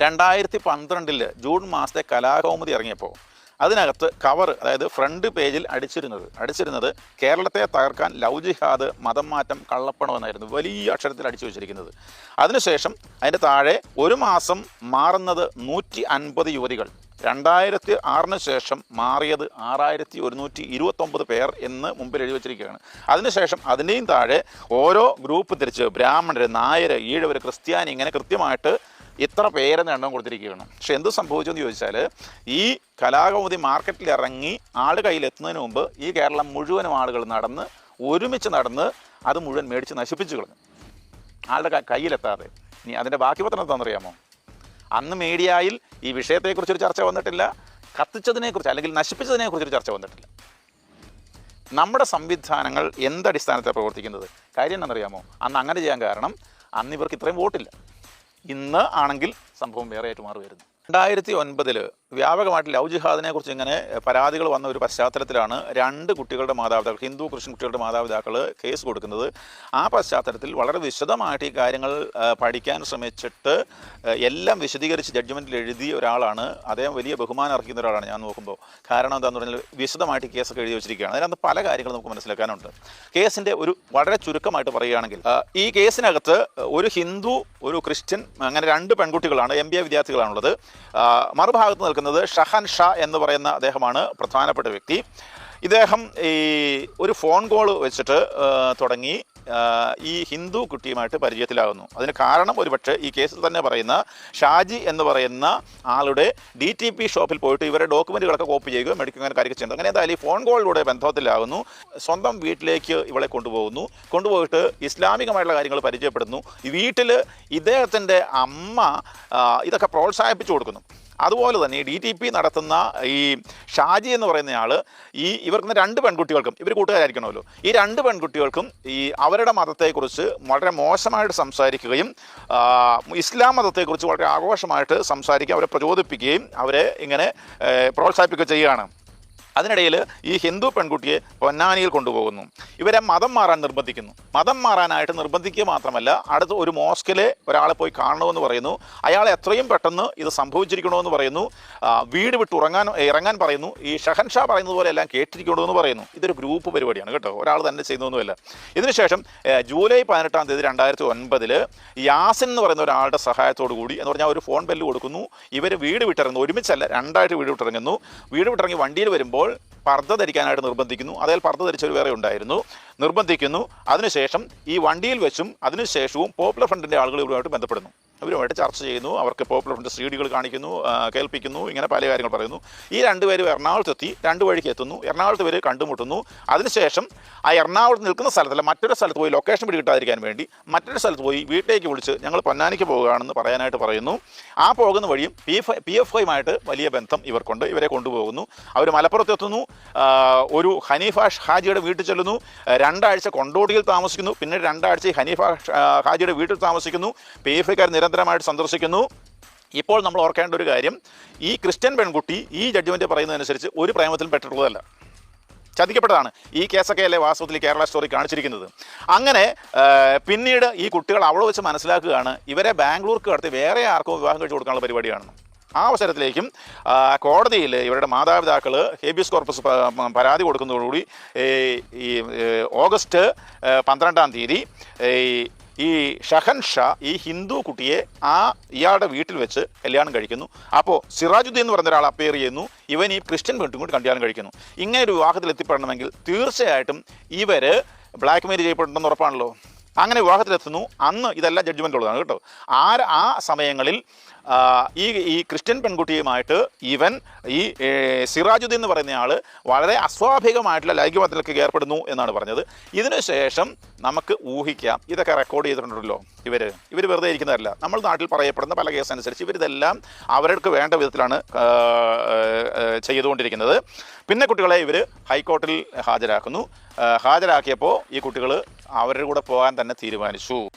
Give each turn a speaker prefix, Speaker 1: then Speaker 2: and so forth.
Speaker 1: രണ്ടായിരത്തി പന്ത്രണ്ടിൽ ജൂൺ മാസത്തെ കലാകൗമുദി ഇറങ്ങിയപ്പോൾ അതിനകത്ത് കവർ അതായത് ഫ്രണ്ട് പേജിൽ അടിച്ചിരുന്നത് അടിച്ചിരുന്നത് കേരളത്തെ തകർക്കാൻ ലവ് ജിഹാദ് മതം മാറ്റം കള്ളപ്പണം എന്നായിരുന്നു വലിയ അക്ഷരത്തിൽ അടിച്ചു വെച്ചിരിക്കുന്നത്. അതിനുശേഷം അതിന്റെ താഴെ ഒരു മാസം മാറുന്നത് നൂറ്റി അൻപത് യുവതികൾ. രണ്ടായിരത്തി ആറിന് ശേഷം മാറിയത് ആറായിരത്തി ഒരുന്നൂറ്റി ഇരുപത്തൊമ്പത് പേർ എന്ന് മുമ്പിൽ എഴുതി വെച്ചിരിക്കുകയാണ്. അതിനുശേഷം അതിന്റെയും താഴെ ഓരോ ഗ്രൂപ്പ് തിരിച്ച് ബ്രാഹ്മണർ നായർ ഈഴവർ ക്രിസ്ത്യാനി ഇങ്ങനെ കൃത്യമായിട്ട് ഇത്ര പേരെന്ന് എണ്ണം കൊടുത്തിരിക്കുകയാണ്. പക്ഷെ എന്ത് സംഭവിച്ചു എന്ന് ചോദിച്ചാൽ ഈ കലാകൗമുദി മാർക്കറ്റിൽ ഇറങ്ങി ആൾ കയ്യിലെത്തുന്നതിന് മുമ്പ് ഈ കേരളം മുഴുവനും ആളുകൾ നടന്ന് ഒരുമിച്ച് നടന്ന് അത് മുഴുവൻ മേടിച്ച് നശിപ്പിച്ചു കളഞ്ഞു. ആളുടെ കയ്യിലെത്താതെ. ഇനി അതിന്റെ ബാക്കി പത്രം എന്താണെന്നറിയാമോ? അന്ന് മീഡിയയിൽ ഈ വിഷയത്തെക്കുറിച്ചൊരു ചർച്ച വന്നിട്ടില്ല കത്തിച്ചതിനെക്കുറിച്ച് അല്ലെങ്കിൽ നശിപ്പിച്ചതിനെക്കുറിച്ചൊരു ചർച്ച വന്നിട്ടില്ല. നമ്മുടെ സംവിധാനങ്ങൾ എന്തടിസ്ഥാനത്താണ് പ്രവർത്തിക്കുന്നത്? കാര്യം എന്നറിയാമോ അന്ന് അങ്ങനെ ചെയ്യാൻ കാരണം അന്ന് ഇവർക്ക് ഇത്രയും വോട്ടില്ല. ഇന്ന് ആണെങ്കിൽ സംഭവം വേറെ ആയിട്ട് മാറി മാറുമായിരുന്നു രണ്ടായിരത്തി ഒൻപതിൽ വ്യാപകമായിട്ട് ലവ് ജിഹാദിനെ കുറിച്ച് ഇങ്ങനെ പരാതികൾ വന്ന ഒരു പശ്ചാത്തലത്തിലാണ് രണ്ട് കുട്ടികളുടെ മാതാപിതാക്കൾ ഹിന്ദു ക്രിസ്ത്യൻ കുട്ടികളുടെ മാതാപിതാക്കൾ കേസ് കൊടുക്കുന്നത്. ആ പശ്ചാത്തലത്തിൽ വളരെ വിശദമായിട്ട് ഈ കാര്യങ്ങൾ പഠിക്കാൻ ശ്രമിച്ചിട്ട് എല്ലാം വിശദീകരിച്ച് ജഡ്ജ്മെന്റിൽ എഴുതിയ ഒരാളാണ്. അദ്ദേഹം വലിയ ബഹുമാനം അർഹിക്കുന്ന ഒരാളാണ് ഞാൻ നോക്കുമ്പോൾ. കാരണം എന്താണെന്ന് പറഞ്ഞാൽ വിശദമായിട്ട് കേസൊക്കെ എഴുതി വെച്ചിരിക്കുകയാണ്. അതിനകത്ത് പല കാര്യങ്ങളും നമുക്ക് മനസ്സിലാക്കാനുണ്ട്. കേസിന്റെ ഒരു വളരെ ചുരുക്കമായിട്ട് പറയുകയാണെങ്കിൽ ഈ കേസിനകത്ത് ഒരു ഹിന്ദു ഒരു ക്രിസ്ത്യൻ അങ്ങനെ രണ്ട് പെൺകുട്ടികളാണ് എം ബി എ വിദ്യാർത്ഥികളാണുള്ളത്. മറുഭാഗത്ത് നിൽക്കുന്നത് ഷഹൻ ഷാ എന്ന് പറയുന്ന അദ്ദേഹമാണ് പ്രധാനപ്പെട്ട വ്യക്തി. ഇദ്ദേഹം ഈ ഒരു ഫോൺ കോൾ വെച്ചിട്ട് തുടങ്ങി. ഈ ഹിന്ദു കുട്ടിയുമായിട്ട് പരിചയത്തിലാകുന്നു. അതിന് കാരണം ഒരുപക്ഷെ ഈ കേസിൽ തന്നെ പറയുന്ന ഷാജി എന്ന് പറയുന്ന ആളുടെ ഡി ടി പി ഷോപ്പിൽ പോയിട്ട് ഇവരെ ഡോക്യുമെന്റുകളൊക്കെ കോപ്പി ചെയ്യുക മെഡിക്കൽ അങ്ങനെ കാര്യമൊക്കെ ചെയ്യുന്നത് അങ്ങനെ എന്തായാലും ഈ ഫോൺ കോളിലൂടെ ബന്ധത്തിലാകുന്നു. സ്വന്തം വീട്ടിലേക്ക് ഇവളെ കൊണ്ടുപോകുന്നു. കൊണ്ടുപോയിട്ട് ഇസ്ലാമികമായിട്ടുള്ള കാര്യങ്ങൾ പരിചയപ്പെടുന്നു. വീട്ടിൽ ഇദ്ദേഹത്തിന്റെ അമ്മ ഇതൊക്കെ പ്രോത്സാഹിപ്പിച്ചു കൊടുക്കുന്നു. അതുപോലെ തന്നെ ഈ ഡി ടി പി നടത്തുന്ന ഈ ഷാജി എന്ന് പറയുന്ന ആൾ ഈ ഇവർക്ക് രണ്ട് പെൺകുട്ടികൾക്കും ഇവർ കൂട്ടുകാരായിരിക്കണമല്ലോ. ഈ രണ്ട് പെൺകുട്ടികൾക്കും ഈ അവരുടെ മതത്തെക്കുറിച്ച് വളരെ മോശമായിട്ട് സംസാരിക്കുകയും ഇസ്ലാം മതത്തെക്കുറിച്ച് വളരെ ആഘോഷമായിട്ട് സംസാരിക്കുകയും അവരെ പ്രചോദിപ്പിക്കുകയും അവരെ ഇങ്ങനെ പ്രോത്സാഹിപ്പിക്കുകയും ചെയ്യുകയാണ്. അതിനിടയിൽ ഈ ഹിന്ദു പെൺകുട്ടിയെ പൊന്നാനിയിൽ കൊണ്ടുപോകുന്നു. ഇവരെ മതം മാറാൻ നിർബന്ധിക്കുന്നു. മതം മാറാനായിട്ട് നിർബന്ധിക്കുക മാത്രമല്ല അടുത്ത് ഒരു മോസ്കിലെ ഒരാളെ പോയി കാണണമെന്ന് പറയുന്നു. അയാൾ എത്രയും പെട്ടെന്ന് ഇത് സംഭവിച്ചിരിക്കണമെന്ന് പറയുന്നു. വീട് വിട്ട് ഉറങ്ങാൻ ഇറങ്ങാൻ പറയുന്നു. ഈ ഷഹൻഷാ പറയുന്നത് പോലെ എല്ലാം കേട്ടിരിക്കണമെന്ന് പറയുന്നു. ഇതൊരു ഗ്രൂപ്പ് പരിപാടിയാണ് കേട്ടോ. ഒരാൾ തന്നെ ചെയ്യുന്നൊന്നുമല്ല ഇതിനുശേഷം ജൂലൈ പതിനെട്ടാം തീയതി രണ്ടായിരത്തി ഒൻപതിൽ യാസിൻ എന്ന് പറയുന്ന ഒരാളുടെ സഹായത്തോടു കൂടി എന്ന് പറഞ്ഞാൽ ഒരു ഫോൺ ബെല്ല് കൊടുക്കുന്നു. ഇവർ വീട് വിട്ടിറങ്ങുന്നു. ഒരുമിച്ചല്ല രണ്ടായിട്ട് വീട് വിട്ടിറങ്ങുന്നു. വീട് വിട്ടിറങ്ങി വണ്ടിയിൽ വരുമ്പോൾ പർദ്ദ ധരിക്കാനായിട്ട് നിർബന്ധിക്കുന്നു. അതായത് പർദ്ദ ധരിച്ചവർ വേറെ ഉണ്ടായിരുന്നു. നിർബന്ധിക്കുന്നു. അതിനുശേഷം ഈ വണ്ടിയിൽ വെച്ചും അതിനുശേഷവും പോപ്പുലർ ഫ്രണ്ടിന്റെ ആളുകൾ ഇവരുമായിട്ട് ബന്ധപ്പെടുന്നു. ഇവരുമായിട്ട് ചർച്ച ചെയ്യുന്നു. അവർക്ക് പോപ്പുലർ ഫ്രണ്ട് സി ഡികൾ കാണിക്കുന്നു കേൾപ്പിക്കുന്നു ഇങ്ങനെ പല കാര്യങ്ങൾ പറയുന്നു. ഈ രണ്ടുപേരും എറണാകുളത്തെത്തി രണ്ട് വഴിക്ക് എത്തുന്നു. എറണാകുളത്ത് പേര് കണ്ടുമുട്ടുന്നു. അതിനുശേഷം ആ എറണാകുളത്ത് നിൽക്കുന്ന സ്ഥലത്തല്ല മറ്റൊരു സ്ഥലത്ത് പോയി ലൊക്കേഷൻ പിടികിട്ടാതിരിക്കാൻ വേണ്ടി മറ്റൊരു സ്ഥലത്ത് പോയി വീട്ടിലേക്ക് വിളിച്ച് ഞങ്ങൾ പൊന്നാനിക്ക് പോകുകയാണെന്ന് പറയാനായിട്ട് പറയുന്നു. ആ പോകുന്ന വഴിയും പി എഫ് പി എഫ് ഐയുമായിട്ട് വലിയ ബന്ധം ഇവർക്കുണ്ട്. ഇവരെ കൊണ്ടുപോകുന്നു. അവർ മലപ്പുറത്ത് എത്തുന്നു. ഒരു ഹനീഫ ഹാജിയുടെ വീട്ടിൽ ചെല്ലുന്നു. രണ്ടാഴ്ച കൊണ്ടോടിയിൽ താമസിക്കുന്നു. പിന്നെ രണ്ടാഴ്ച ഹനീഫ ഹാജിയുടെ വീട്ടിൽ താമസിക്കുന്നു. പി എഫ് ഐക്കാർ നിരന്തരമായിട്ട് സന്ദർശിക്കുന്നു. ഇപ്പോൾ നമ്മൾ ഓർക്കേണ്ട ഒരു കാര്യം ഈ ക്രിസ്ത്യൻ പെൺകുട്ടി ഈ ജഡ്ജ്മെന്റ് പറയുന്നതനുസരിച്ച് ഒരു പ്രേമത്തിലും പെട്ടിട്ടുള്ളതല്ല. ചതിക്കപ്പെട്ടതാണ്. ഈ കേസൊക്കെ അല്ലേ വാസ്തവത്തിൽ കേരള സ്റ്റോറി കാണിച്ചിരിക്കുന്നത്. അങ്ങനെ പിന്നീട് ഈ കുട്ടികൾ അവിടെ വെച്ച് മനസ്സിലാക്കുകയാണ് ഇവരെ ബാംഗ്ലൂർക്ക് കടത്തി വേറെ ആർക്കും വിവാഹം കഴിച്ചു കൊടുക്കാനുള്ള പരിപാടിയാണെന്ന്. ആ അവസരത്തിലേക്കും കോടതിയിൽ ഇവരുടെ മാതാപിതാക്കൾ ഹേബിയസ് കോർപ്പസ് പരാതി കൊടുക്കുന്നതോടുകൂടി ഈ ഓഗസ്റ്റ് പന്ത്രണ്ടാം തീയതി ഈ ഷഹൻഷാ ഈ ഹിന്ദു കുട്ടിയെ ആ ഇയാളുടെ വീട്ടിൽ വെച്ച് കല്യാണം കഴിക്കുന്നു. അപ്പോൾ സിറാജുദ്ദീൻ എന്ന് പറഞ്ഞ ഒരാൾ അപ്പയർ ചെയ്യുന്നു. ഇവൻ ഈ ക്രിസ്ത്യൻ പെൺകുട്ടി കൂടി കല്യാണം കഴിക്കുന്നു. ഇങ്ങനെ ഒരു വിവാഹത്തിൽ എത്തിപ്പെടണമെങ്കിൽ തീർച്ചയായിട്ടും ഇവർ ബ്ലാക്ക് മെയിൽ ചെയ്യപ്പെടുന്നുണ്ടെന്ന് ഉറപ്പാണല്ലോ? അങ്ങനെ വിവാഹത്തിലെത്തുന്നു. അന്ന് ഇതെല്ലാം ജഡ്ജ്മെന്റ് ഉള്ളതാണ് കേട്ടോ. ആ ആ സമയങ്ങളിൽ ഈ ഈ ക്രിസ്ത്യൻ പെൺകുട്ടിയുമായിട്ട് ഈവൻ ഈ സിറാജുദ്ദീൻ എന്ന് പറയുന്ന ആൾ വളരെ അസ്വാഭാവികമായിട്ടുള്ള ലൈംഗികബന്ധത്തിലൊക്കെ ഏർപ്പെടുന്നു എന്നാണ് പറഞ്ഞത്. ഇതിനുശേഷം നമുക്ക് ഊഹിക്കാം. ഇതൊക്കെ റെക്കോർഡ് ചെയ്തിട്ടുണ്ടല്ലോ ഇവർ ഇവർ വെറുതെ ഇരിക്കുന്നതല്ല. നമ്മൾ നാട്ടിൽ പറയപ്പെടുന്ന പല കേസ് അനുസരിച്ച് ഇവരിതെല്ലാം അവർക്ക് വേണ്ട വിധത്തിലാണ് ചെയ്തുകൊണ്ടിരിക്കുന്നത്. പിന്നെ കുട്ടികളെ ഇവർ ഹൈക്കോടതിയിൽ ഹാജരാക്കുന്നു. ഹാജരാക്കിയപ്പോൾ ഈ കുട്ടികൾ അവരുടെ കൂടെ പോകാൻ തന്നെ തീരുമാനിച്ചു.